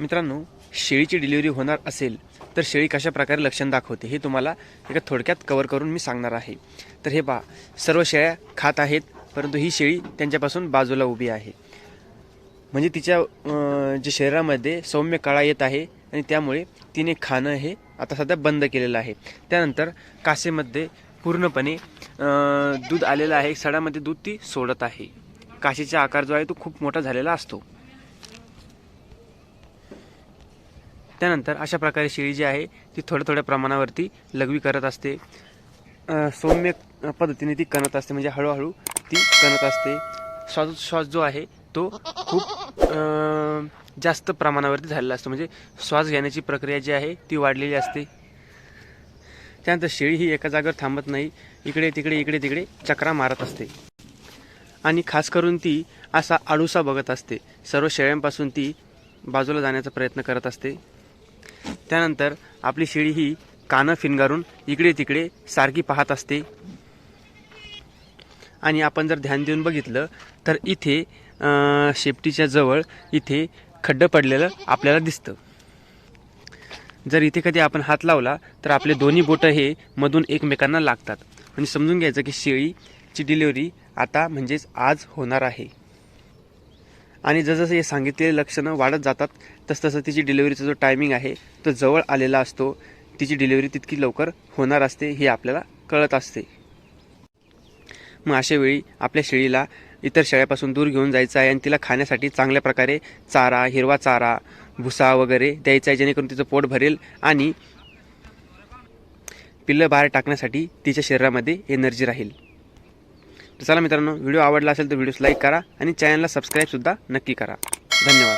मित्रांनो शेळीची डिलिव्हरी होणार असेल तर शेळी कशा प्रकारे लक्षण दाखवते हे तुम्हाला एका थोडक्यात कवर करून मी सांगणार आहे. तर हे पहा सर्व शेळ्या खात आहेत परंतु ही शेळी त्यांच्यापासून बाजूला उभी आहे. म्हणजे तिच्या जे शरीरामध्ये सौम्य कळा येत आहे आणि त्यामुळे तिने खाणं हे आता सध्या बंद केलेलं आहे. त्यानंतर कासेमध्ये पूर्णपणे दूध आलेलं आहे सडामध्ये दूध ती सोडत आहे. काशीचा आकार जो आहे तो खूप मोठा झालेला असतो. त्यानंतर अशा प्रकारे शेळी जी आहे ती थोड्या थोड्या प्रमाणावरती लघवी करत असते. सौम्य पद्धतीने ती कणत असते म्हणजे हळूहळू ती कणत असते. श्वासोच्छ्वास श्वास जो आहे तो खूप जास्त प्रमाणावरती झालेला असतो. म्हणजे श्वास घेण्याची प्रक्रिया जी आहे ती वाढलेली असते. त्यानंतर शेळी ही एका जागेवर थांबत नाही. इकडे तिकडे इकडे तिकडे चक्रा मारत असते. आणि खास करून ती असा आडूसा बघत असते. सर्व शेळ्यांपासून ती बाजूला जाण्याचा प्रयत्न करत असते. त्यानंतर आपली शेळी ही कानं फिनगारून इकडे तिकडे सारखी पाहत असते. आणि आपण जर ध्यान देऊन बघितलं तर इथे शेपटीच्या जवळ इथे खड्डं पडलेलं आपल्याला दिसतं. जर इथे कधी आपण हात लावला तर आपले दोन्ही बोटं हे मधून एकमेकांना लागतात. आणि समजून घ्यायचं की शेळीची डिलिव्हरी आता म्हणजेच आज होणार आहे. आणि जसजसं हे सांगितलेले लक्षणं वाढत जातात तसतसं तिची डिलिव्हरीचा जो टायमिंग आहे तो जवळ आलेला असतो. तिची डिलिव्हरी तितकी लवकर होणार असते हे आपल्याला कळत असते. मग अशावेळी आपल्या शेळीला इतर शेळ्यापासून दूर घेऊन जायचं आहे आणि तिला खाण्यासाठी चांगल्या प्रकारे चारा हिरवा चारा भुसा वगैरे द्यायचा आहे जेणेकरून तिचं पोट भरेल आणि पिल्लं बाहेर टाकण्यासाठी तिच्या शरीरामध्ये एनर्जी राहील. तर चला मित्रांनो व्हिडिओ आवडला असेल तर व्हिडिओस लाईक करा आणि चॅनलला सबस्क्राईबसुद्धा नक्की करा. धन्यवाद.